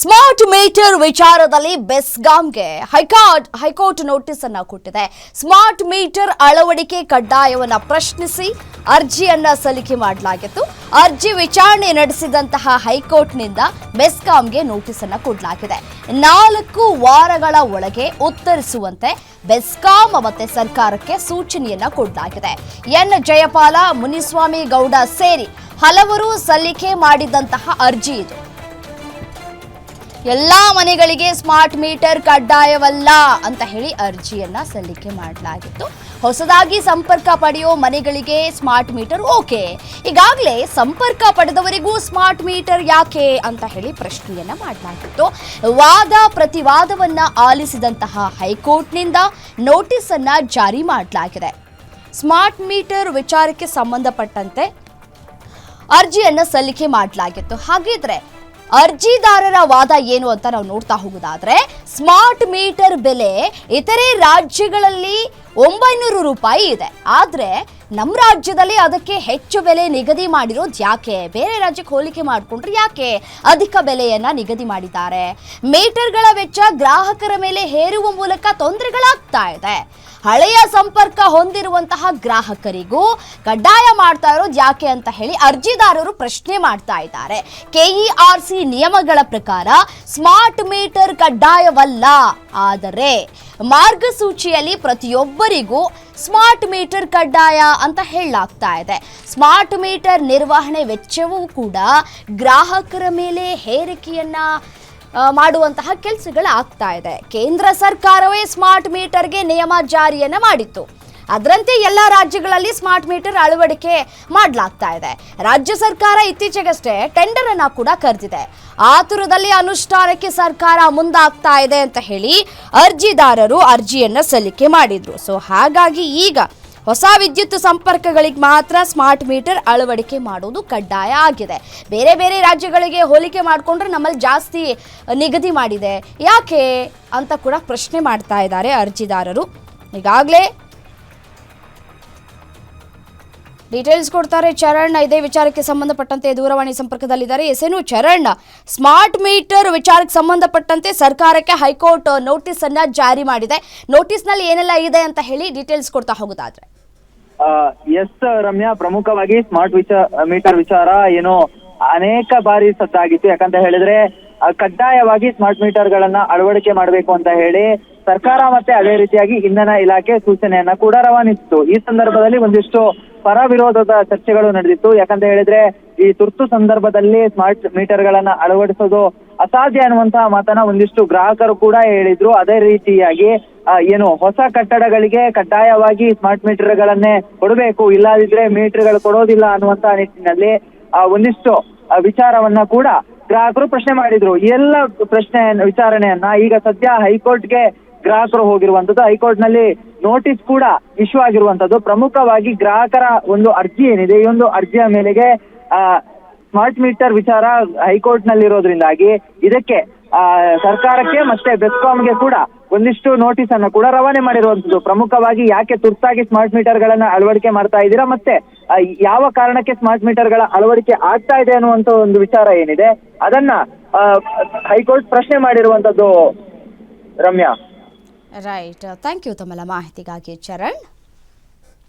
Smart meter ವಿಚಾರದಲ್ಲಿ ಬೆಸ್ಗಾಂಗೆ high court high court notice ಅನ್ನ ಕೊಟ್ಟಿದೆ. ಸ್ಮಾರ್ಟ್ ಮೀಟರ್ ಅಳವಡಿಕೆ ಕಡ್ಡಾಯವನ್ನ ಪ್ರಶ್ನಿಸಿ ಅರ್ಜಿಯನ್ನ ಸಲ್ಲಿಕೆ ಮಾಡಲಾಗಿತ್ತು. ಅರ್ಜಿ ವಿಚಾರಣೆ ನಡೆಸಿದಂತಹ ಹೈಕೋರ್ಟ್ನಿಂದ ಬೆಸ್ಕಾಂಗೆ ನೋಟಿಸ್ ಅನ್ನ ಕೊಡಲಾಗಿದೆ. ನಾಲ್ಕು ವಾರಗಳ ಒಳಗೆ ಉತ್ತರಿಸುವಂತೆ ಬೆಸ್ಕಾಂ ಮತ್ತೆ ಸರ್ಕಾರಕ್ಕೆ ಸೂಚನೆಯನ್ನ ಕೊಡಲಾಗಿದೆ. ಎನ್. ಜಯಪಾಲ, ಮುನಿಸ್ವಾಮಿ ಗೌಡ ಸೇರಿ ಹಲವರು ಸಲ್ಲಿಕೆ ಮಾಡಿದಂತಹ ಅರ್ಜಿ ಇದು. ಎಲ್ಲಾ ಮನೆಗಳಿಗೆ ಸ್ಮಾರ್ಟ್ ಮೀಟರ್ ಕಡ್ಡಾಯವಲ್ಲ ಅಂತ ಹೇಳಿ ಅರ್ಜಿಯನ್ನ ಸಲ್ಲಿಕೆ ಮಾಡಲಾಗಿತ್ತು. ಹೊಸದಾಗಿ ಸಂಪರ್ಕ ಪಡೆಯೋ ಮನೆಗಳಿಗೆ ಸ್ಮಾರ್ಟ್ ಮೀಟರ್ ಓಕೆ. ಈಗಾಗಲೇ ಸಂಪರ್ಕ ಪಡೆದವರಿಗೂ ಸ್ಮಾರ್ಟ್ ಮೀಟರ್ ಯಾಕೆ ಅಂತ ಹೇಳಿ ಪ್ರಶ್ನೆಯನ್ನ ಮಾಡಲಾಗಿತ್ತು. ವಾದ ಪ್ರತಿವಾದವನ್ನ ಆಲಿಸಿದಂತಹ ಹೈಕೋರ್ಟ್ನಿಂದ ನೋಟಿಸ್ ಅನ್ನ ಜಾರಿ ಮಾಡಲಾಗಿದೆ. ಸ್ಮಾರ್ಟ್ ಮೀಟರ್ ವಿಚಾರಕ್ಕೆ ಸಂಬಂಧಪಟ್ಟಂತೆ ಅರ್ಜಿಯನ್ನು ಸಲ್ಲಿಕೆ ಮಾಡಲಾಗಿತ್ತು. ಹಾಗಿದ್ರೆ ಅರ್ಜಿದಾರರ ವಾದ ಏನು ಅಂತ ನಾವು ನೋಡ್ತಾ ಹೋಗೋದಾದ್ರೆ, ಸ್ಮಾರ್ಟ್ ಮೀಟರ್ ಬೆಲೆ ಇತರೆ ರಾಜ್ಯಗಳಲ್ಲಿ ಒಂಬೈನೂರು ರೂಪಾಯಿ ಇದೆ. ಆದರೆ ನಮ್ಮ ರಾಜ್ಯದಲ್ಲಿ ಅದಕ್ಕೆ ಹೆಚ್ಚು ಬೆಲೆ ನಿಗದಿ ಮಾಡಿರೋದು ಯಾಕೆ? ಬೇರೆ ರಾಜ್ಯಕ್ಕೆ ಹೋಲಿಕೆ ಮಾಡಿಕೊಂಡ್ರೆ ಯಾಕೆ ಅಧಿಕ ಬೆಲೆಯನ್ನ ನಿಗದಿ ಮಾಡಿದ್ದಾರೆ? ಮೀಟರ್ಗಳ ವೆಚ್ಚ ಗ್ರಾಹಕರ ಮೇಲೆ ಹೇರುವ ಮೂಲಕ ತೊಂದರೆಗಳಾಗ್ತಾ ಇದೆ. ಹಳೆಯ ಸಂಪರ್ಕ ಹೊಂದಿರುವಂತಹ ಗ್ರಾಹಕರಿಗೂ ಕಡ್ಡಾಯ ಮಾಡ್ತಾ ಇರೋದು ಯಾಕೆ ಅಂತ ಹೇಳಿ ಅರ್ಜಿದಾರರು ಪ್ರಶ್ನೆ ಮಾಡ್ತಾ ಇದ್ದಾರೆ. ಕೆಇಆರ್ಸಿ ನಿಯಮಗಳ ಪ್ರಕಾರ ಸ್ಮಾರ್ಟ್ ಮೀಟರ್ ಕಡ್ಡಾಯವಲ್ಲ. ಆದರೆ ಮಾರ್ಗಸೂಚಿಯಲ್ಲಿ ಪ್ರತಿಯೊಬ್ಬರಿಗೂ ಸ್ಮಾರ್ಟ್ ಮೀಟರ್ ಕಡ್ಡಾಯ ಅಂತ ಹೇಳಲಾಗ್ತಾ ಇದೆ. ಸ್ಮಾರ್ಟ್ ಮೀಟರ್ ನಿರ್ವಹಣೆ ವೆಚ್ಚವೂ ಕೂಡ ಗ್ರಾಹಕರ ಮೇಲೆ ಹೇರಿಕೆಯನ್ನ ಮಾಡುವಂತಹ ಕೆಲಸಗಳು ಆಗ್ತಾ ಇದೆ. ಕೇಂದ್ರ ಸರ್ಕಾರವೇ ಸ್ಮಾರ್ಟ್ ಮೀಟರ್ಗೆ ನಿಯಮ ಜಾರಿಯನ್ನು ಮಾಡಿತ್ತು. ಅದರಂತೆ ಎಲ್ಲ ರಾಜ್ಯಗಳಲ್ಲಿ ಸ್ಮಾರ್ಟ್ ಮೀಟರ್ ಅಳವಡಿಕೆ ಮಾಡಲಾಗ್ತಾ ಇದೆ. ರಾಜ್ಯ ಸರ್ಕಾರ ಇತ್ತೀಚೆಗಷ್ಟೇ ಟೆಂಡರ್ ಅನ್ನ ಕೂಡ ಕರೆದಿದೆ. ಆತುರದಲ್ಲಿ ಅನುಷ್ಠಾನಕ್ಕೆ ಸರ್ಕಾರ ಮುಂದಾಗ್ತಾ ಇದೆ ಅಂತ ಹೇಳಿ ಅರ್ಜಿದಾರರು ಅರ್ಜಿಯನ್ನ ಸಲ್ಲಿಕೆ ಮಾಡಿದ್ರು. ಸೊ ಹಾಗಾಗಿ ಈಗ ಹೊಸ ವಿದ್ಯುತ್ ಸಂಪರ್ಕಗಳಿಗೆ ಮಾತ್ರ ಸ್ಮಾರ್ಟ್ ಮೀಟರ್ ಅಳವಡಿಕೆ ಮಾಡೋದು ಕಡ್ಡಾಯ ಆಗಿದೆ. ಬೇರೆ ಬೇರೆ ರಾಜ್ಯಗಳಿಗೆ ಹೋಲಿಕೆ ಮಾಡಿಕೊಂಡ್ರೆ ನಮ್ಮಲ್ಲಿ ಜಾಸ್ತಿ ನಿಗದಿ ಮಾಡಿದೆ. ಯಾಕೆ ಅಂತ ಕೂಡ ಪ್ರಶ್ನೆ ಮಾಡ್ತಾ ಇದ್ದಾರೆ ಅರ್ಜಿದಾರರು. ಈಗಾಗಲೇ ಡೀಟೇಲ್ಸ್ ಕೊಡ್ತಾರೆ ಚರಣ್. ಇದೇ ವಿಚಾರಕ್ಕೆ ಸಂಬಂಧಪಟ್ಟಂತೆ ದೂರವಾಣಿ ಸಂಪರ್ಕದಲ್ಲಿದ್ದಾರೆ. ಎಸೇನು ಚರಣ್, ಸ್ಮಾರ್ಟ್ ಮೀಟರ್ ವಿಚಾರಕ್ಕೆ ಸಂಬಂಧಪಟ್ಟಂತೆ ಸರ್ಕಾರಕ್ಕೆ ಹೈಕೋರ್ಟ್ ನೋಟಿಸ್ ಅನ್ನ ಜಾರಿ ಮಾಡಿದೆ. ನೋಟಿಸ್ನಲ್ಲಿ ಏನೆಲ್ಲ ಇದೆ ಅಂತ ಹೇಳಿ ಡೀಟೇಲ್ಸ್ ಕೊಡ್ತಾ ಹೋಗೋದಾದ್ರೆ. ಎಸ್, ರಮ್ಯಾ, ಪ್ರಮುಖವಾಗಿ ಸ್ಮಾರ್ಟ್ ವಿಚಾರ ಮೀಟರ್ ವಿಚಾರ ಏನು ಅನೇಕ ಬಾರಿ ಸದ್ದಾಗಿತ್ತು. ಯಾಕಂತ ಹೇಳಿದ್ರೆ ಕಡ್ಡಾಯವಾಗಿ ಸ್ಮಾರ್ಟ್ ಮೀಟರ್ ಗಳನ್ನ ಅಳವಡಿಕೆ ಮಾಡಬೇಕು ಅಂತ ಹೇಳಿ ಸರ್ಕಾರ ಮತ್ತೆ ಅದೇ ರೀತಿಯಾಗಿ ಇಂಧನ ಇಲಾಖೆ ಸೂಚನೆಯನ್ನ ಕೂಡ ರವಾನಿಸಿತು ಈ ಸಂದರ್ಭದಲ್ಲಿ ಒಂದಿಷ್ಟು ಪರ ವಿರೋಧದ ಚರ್ಚೆಗಳು ನಡೆದಿತ್ತು. ಯಾಕಂತ ಹೇಳಿದ್ರೆ, ಈ ತುರ್ತು ಸಂದರ್ಭದಲ್ಲಿ ಸ್ಮಾರ್ಟ್ ಮೀಟರ್ ಗಳನ್ನ ಅಳವಡಿಸೋದು ಅಸಾಧ್ಯ ಅನ್ನುವಂತಹ ಮಾತನ್ನ ಒಂದಿಷ್ಟು ಗ್ರಾಹಕರು ಕೂಡ ಹೇಳಿದ್ರು. ಅದೇ ರೀತಿಯಾಗಿ ಏನು ಹೊಸ ಕಟ್ಟಡಗಳಿಗೆ ಕಡ್ಡಾಯವಾಗಿ ಸ್ಮಾರ್ಟ್ ಮೀಟರ್ ಗಳನ್ನೇ ಕೊಡಬೇಕು. ಇಲ್ಲದಿದ್ರೆ ಮೀಟರ್ಗಳು ಕೊಡೋದಿಲ್ಲ ಅನ್ನುವಂತಹ ನಿಟ್ಟಿನಲ್ಲಿ ಆ, ಒಂದಿಷ್ಟು ವಿಚಾರವನ್ನ ಕೂಡ ಗ್ರಾಹಕರು ಪ್ರಶ್ನೆ ಮಾಡಿದ್ರು. ಎಲ್ಲ ಪ್ರಶ್ನೆ ವಿಚಾರಣೆಯನ್ನ ಈಗ ಸದ್ಯ ಹೈಕೋರ್ಟ್ಗೆ ಗ್ರಾಹಕರು ಹೋಗಿರುವಂತದ್ದು. ಹೈಕೋರ್ಟ್ನಲ್ಲಿ ನೋಟಿಸ್ ಕೂಡ ಇಶ್ಯೂ ಆಗಿರುವಂತದ್ದು. ಪ್ರಮುಖವಾಗಿ ಗ್ರಾಹಕರ ಒಂದು ಅರ್ಜಿ ಏನಿದೆ ಈ ಒಂದು ಅರ್ಜಿಯ ಮೇಲೆಗೆ ಆ ಸ್ಮಾರ್ಟ್ ಮೀಟರ್ ವಿಚಾರ ಹೈಕೋರ್ಟ್ ನಲ್ಲಿರೋದ್ರಿಂದಾಗಿ ಇದಕ್ಕೆ ಸರ್ಕಾರಕ್ಕೆ ಮತ್ತೆ ಬೆಸ್ಕಾಂಗೆ ಕೂಡ ಒಂದಿಷ್ಟು ನೋಟಿಸ್ ಅನ್ನು ಕೂಡ ರವಾನೆ ಮಾಡಿರುವಂತದ್ದು ಪ್ರಮುಖವಾಗಿ ಯಾಕೆ ತುರ್ತಾಗಿ ಸ್ಮಾರ್ಟ್ ಮೀಟರ್ ಗಳನ್ನ ಅಳವಡಿಕೆ ಮಾಡ್ತಾ ಇದ್ದೀರಾ ಮತ್ತೆ ಯಾವ ಕಾರಣಕ್ಕೆ ಸ್ಮಾರ್ಟ್ ಮೀಟರ್ಗಳ ಅಳವಡಿಕೆ ಆಗ್ತಾ ಇದೆ ಅನ್ನುವಂತ ಒಂದು ವಿಚಾರ ಏನಿದೆ, ಅದನ್ನ ಹೈಕೋರ್ಟ್ ಪ್ರಶ್ನೆ ಮಾಡಿರುವಂತದ್ದು ರಮ್ಯಾ. ರೈಟ್ ಥ್ಯಾಂಕ್ ಯು ತಮ್ಮಲ್ಲ ಮಾಹಿತಿಗಾಗಿ ಚರಣ್